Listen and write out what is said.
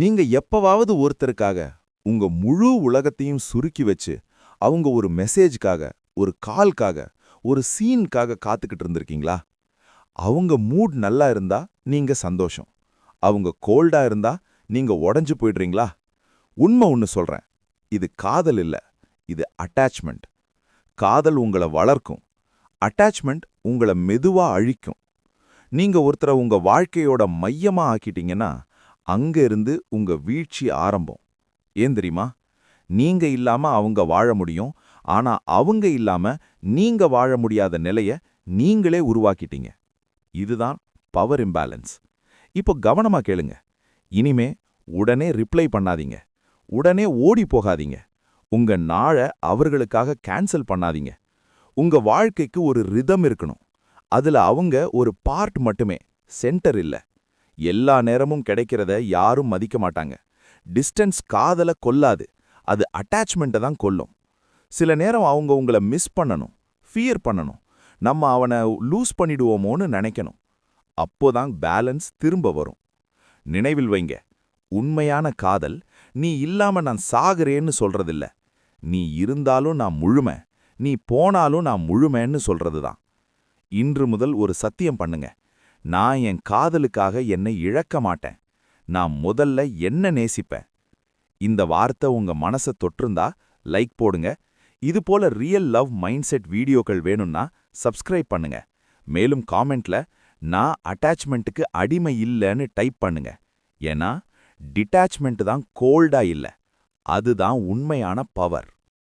நீங்க எப்பவாவது ஒருத்தருக்காக உங்க முழு உலகத்தையும் சுருக்கி வச்சு அவங்க ஒரு மெசேஜ்க்காக ஒரு கால்க்காக ஒரு சீனுக்காக காத்துக்கிட்டு இருந்திருக்கீங்களா? அவங்க மூட் நல்லா இருந்தா நீங்க சந்தோஷம். அவங்க கோல்டா இருந்தா நீங்க உடஞ்சு போயிடுறீங்களா? உண்மை ஒன்று சொல்றேன். இது காதல் இல்ல இது அட்டாச்மெண்ட் காதல் உங்களை வளர்க்கும். அட்டாச்மெண்ட் உங்களை மெதுவா அழிக்கும். நீங்க ஒருத்தரை உங்க வாழ்க்கையோட மையமா ஆக்கிட்டீங்கன்னா அங்க இருந்து உங்க வீழ்ச்சி ஆரம்பம். ஏன் தெரியுமா? நீங்க இல்லாம அவங்க வாழ முடியும். ஆனா அவங்க இல்லாம நீங்க வாழ முடியாத நிலைய நீங்களே உருவாக்கிட்டீங்க. இதுதான் பவர் இம்பேலன்ஸ் இப்போ கவனமா கேளுங்க. இனிமே உடனே ரிப்ளை பண்ணாதீங்க. உடனே ஓடி போகாதீங்க. உங்க நாளை அவர்களுக்காக கேன்சல் பண்ணாதீங்க. உங்க வாழ்க்கைக்கு ஒரு ரிதம் இருக்கணும். அதுல அவங்க ஒரு பார்ட் மட்டுமே சென்டர் இல்ல. எல்லா நேரமும் கிடைக்கிறத யாரும் மதிக்க மாட்டாங்க. டிஸ்டன்ஸ் காதல கொல்லாது அது அட்டாச்மெண்ட்டை தான் கொல்லும். சில நேரம் அவங்க உங்களை மிஸ் பண்ணணும் ஃபியர் பண்ணணும். நம்ம அவனை லூஸ் பண்ணிடுவோமோன்னு நினைக்கணும். அப்போதான் பேலன்ஸ் திரும்ப வரும். நினைவில் வைங்க உண்மையான காதல் நீ இல்லாம நான் சாகுறேன்னு சொல்றதில்ல. நீ இருந்தாலும் நான் முழுமை நீ போனாலும் நான் முழுமைன்னு சொல்றதுதான். இன்று முதல் ஒரு சத்தியம் பண்ணுங்க. நான் என் காதலுக்காக என்னை இழக்க மாட்டேன். நான் முதல்ல என்ன நேசிப்பேன்? இந்த வார்த்தை உங்க மனசை தொற்றுந்தா லைக் போடுங்க. இது போல ரியல் லவ் மைண்ட் செட் வீடியோக்கள் வேணும்னா சப்ஸ்கிரைப் பண்ணுங்க. மேலும் காமெண்ட்ல நான் அட்டாச்மெண்ட்டுக்கு அடிமை இல்லைன்னு டைப் பண்ணுங்க. ஏன்னா டிட்டாச்மெண்ட் தான் கோல்டா இல்ல. அதுதான் உண்மையான பவர்.